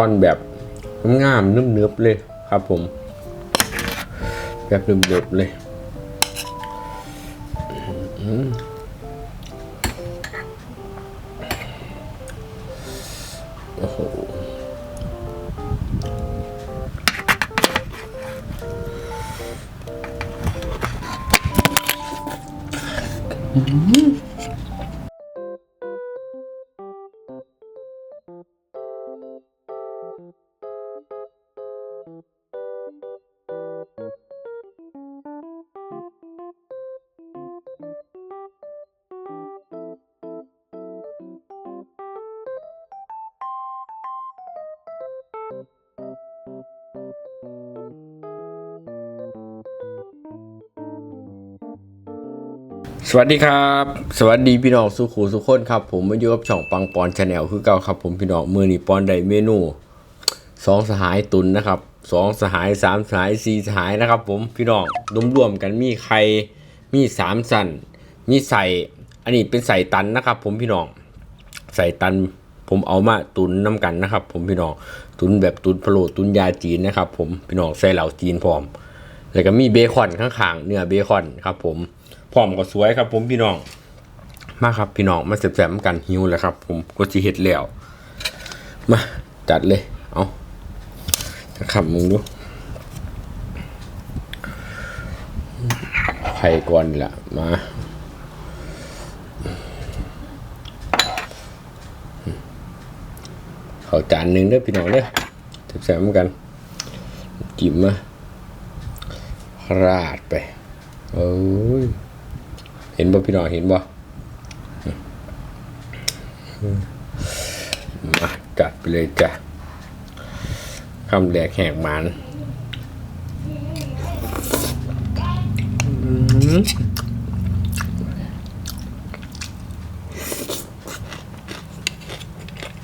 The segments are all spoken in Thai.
ตอนแบบงามๆนุ่มๆเลยครับผม แบบนุ่มๆเลยอืมโอ้โห สวัสดีครับ สวัสดีพี่น้องสุขูสุขคนครับ ผมมาอยู่กับช่องปังปอนชาแนลคือเก่าครับ ผมพี่น้องมือนี้ปอนได้เมนูสองสหายตุนนะครับสองสหายสามสหายสี่สหายนะครับ ผมพี่น้องรวมๆกันมีไข่มีสามสันมีใส่อันนี้เป็นใส่ตันนะครับ ผมพี่น้องใส่ตัน ผมเอามาตุนน้ากันนะครับ ผมพี่น้องตุนแบบตุนพะโลตุนยาจีนนะครับ ผมพี่น้องใส่เหล่าจีนพร้อม แล้วก็มีเบคอนข้างๆเนื้อเบคอนครับ ผมพร้อมก็สวยครับ ผมพี่น้องมาครับพี่น้องมาแซ่บๆกันหิวแล้วครับ ผมก็สิเฮ็ดแล้วมาจัดเลยเอาจะขับมึงดูไข่ก่อนนี่ละมา เขาจานหนึ่งเด้อพี่น้องเด้อแซ่บๆเหมือนกันจิ้มมาราดไปเอ้ยเห็นบ่พี่น้องเห็นบ่มาจัดไปเลยจ้ะคำแดกแหกหมัน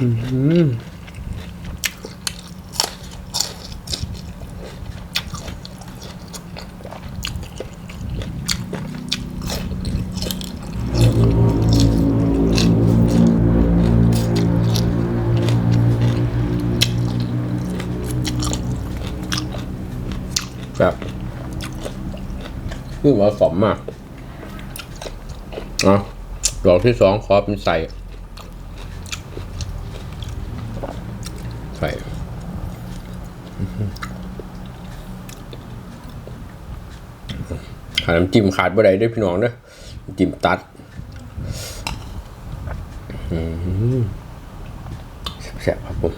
อืม นี่มาสมมากอะดอกที่สองขอเป็นใส่ ใส่ขาน้ำจิ้มขาดบ่ได้ด้วยพี่น้องเด้อน้ำจิ้มตัดอืมแซ่บครับผม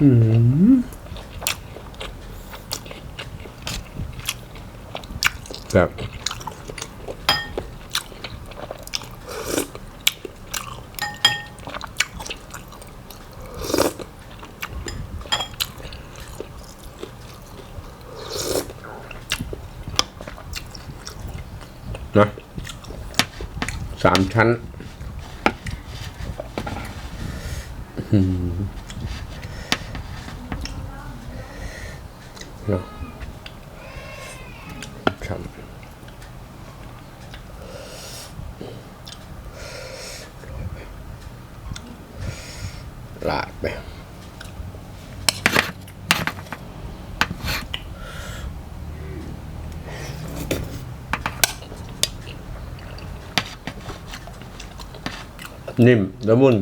อืม แบบนะสามชั้นอื้อหือเนาะช้ำลา ดไปนิ่มละมุน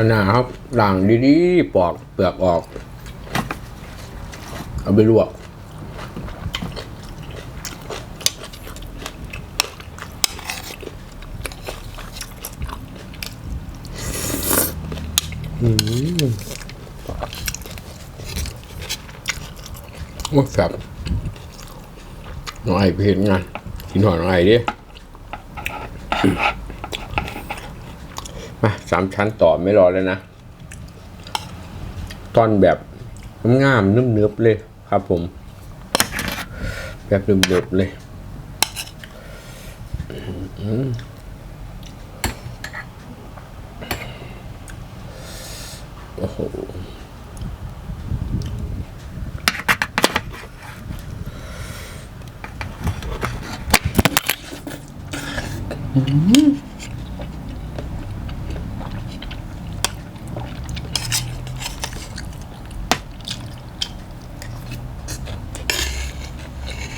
ขนาครับด่างดีๆปอกเปลือกออก เอาไปลวกว่าแซ่บน้องไอ้ไปเห็นงานกินหอยน้องไอ้ดิ มาสามชั้นต่อไม่รอแล้วนะ ตอนแบบงามนุ่มเนื้อเลยครับผม แบบนุ่มเนื้อเลยโอืมโอ้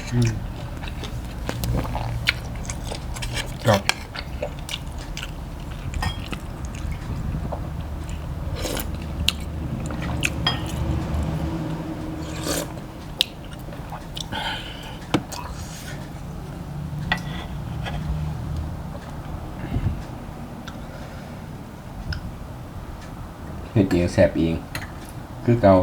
โหครับเฮ็ดเองแสบเอง คือเกา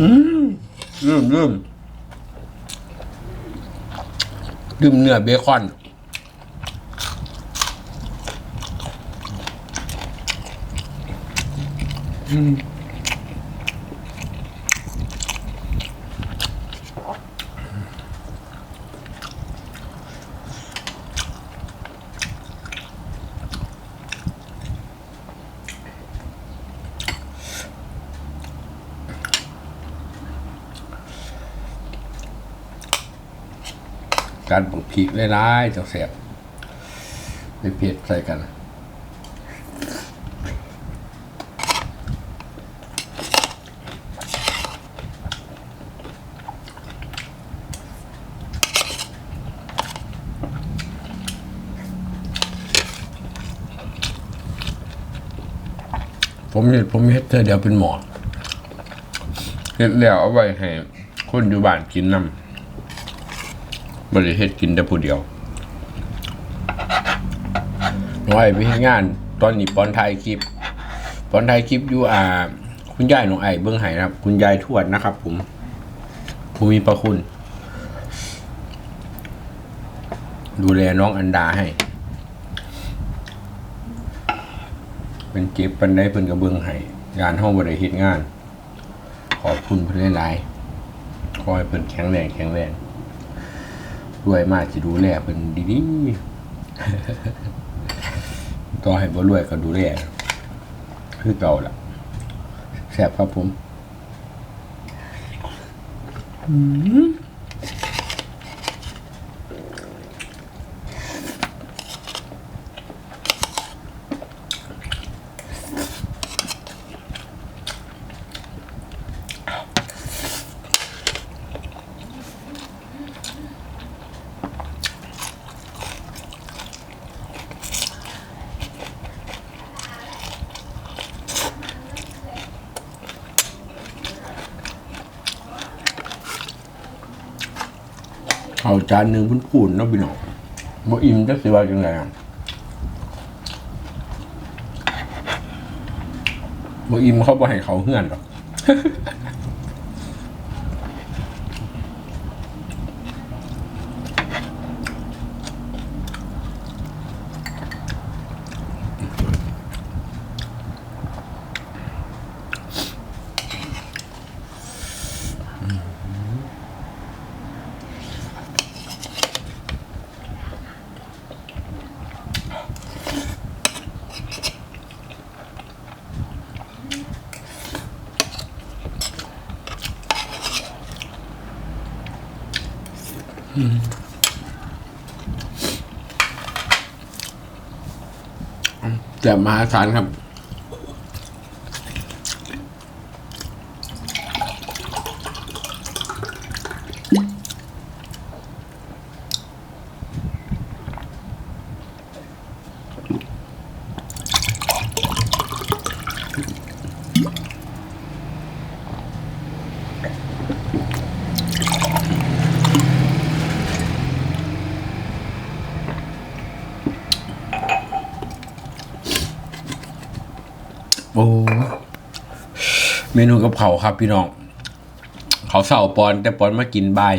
ลืมลืมลืมเนื้อเบคอนอืม การปลูกพริกหลายๆจังแสบไปเผ็ดใส่กันผมเห็ดผมเห็ดเธอเดี๋ยวเป็นหมอเห็ดแล้วเอาไว้ให้คนอยู่บ้านกินน้ำ บริเฮ็ดกินแต่ผู้เดียวน้อยไปเฮ็ดงาน ตอนนี้ปอนถ่ายคลิป ปอนถ่ายคลิปอยู่อ่า คุณยายน้องไอ้เบื้องไห้นะครับ คุณยายทวดนะครับ ผมผู้มีประคุณ ดูแลน้องอันดาให้ เป็นเจ็บปันได้เพิ่นกับเบื้องไห้งานห้องบริเฮ็ดงาน ขอบคุณเพิ่นหลายๆขอให้เพิ่นแข็งแรงแข็งแรง รวยมากจะดูแลเป็นดีๆต่อให้บ่รวยก็ดูแลคือเก่าล่ะแซ่บครับผม อืม จานหนึ่งพุ่นๆเนาะพี่น้องบ่อิ่มจักสิว่าจังไงอะบ่อิ่มเขาบ่ให้เขาเฮือนหรอก แต่มหาศาลครับ นูกับเขาครับพี่น้อง เขาเสาปอนแต่ปอนมากินบาย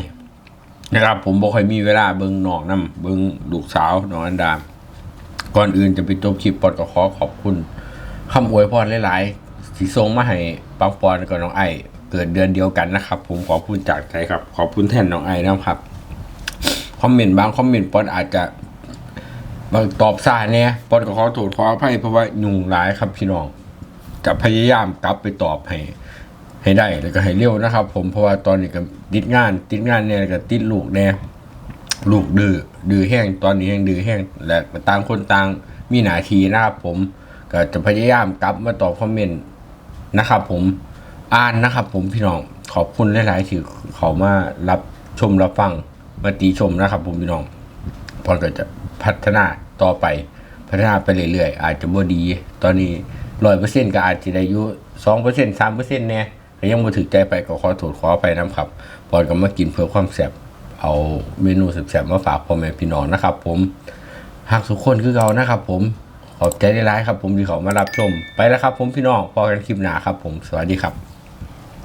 นะครับ ผมบอกให้มีเวลาเบิงน้องน้ำเบิงลูกสาวน้องอันดาม ก่อนอื่นจะไปจบคลิปปอนก็ขอขอบคุณคำอวยพรหลายๆสีทรงมาให้ปังปอนกับน้องไอเกิดเดือนเดียวกันนะครับ ผมขอบคุณจากใจครับ ขอบคุณแทนน้องไอนะครับคอมเมนต์บางคอมเมนต์ปอนอาจจะบางตอบซาเนี่ยปอนก็ขอโทษขออภัยเพราะว่ายุ่งหลายครับพี่น้อง จะพยายามกลับไปตอบให้ให้ได้แล้วก็ให้เร็วนะครับ ผมเพราะว่าตอนนี้ก็ติดงาน ติดงานเนี่ยก็ติดลูกแน่ลูกดื้อดื้อแห้งตอนนี้ยังดื้อแห้งและต่างคนต่างมีหน้าทีนะครับผมก็จะพยายามกลับมาตอบคอมเมนต์นะครับผมอ่านนะครับ ผมพี่น้องขอบคุณหลาย ๆ ที่เขามารับชมรับฟังมาตีชมนะครับ ผมพี่น้องพอก็จะพัฒนาต่อไป พัฒนาไปเรื่อย ๆ อาจจะบ่ดี ตอนนี้ ร้อยเปอร์เซ็นต์ก็อาจจะได้อยู่สองเปอร์เซ็นต์สามเปอร์เซ็นต์เนี่ยก็ยังบ่ถึกใจไปก็ขอโทษขออภัยนะครับพอก็มากินเพื่อความแซ่บเอาเมนูแซ่บๆมาฝากพ่อแม่พี่น้องนะครับ ผมหากทุกคนคือเรานะครับ ผมขอบใจได้ร้ายครับ ผมที่เขามารับชมไปแล้วครับ ผมพี่น้องพอกันคลิปหน้าครับ ผมสวัสดีครับ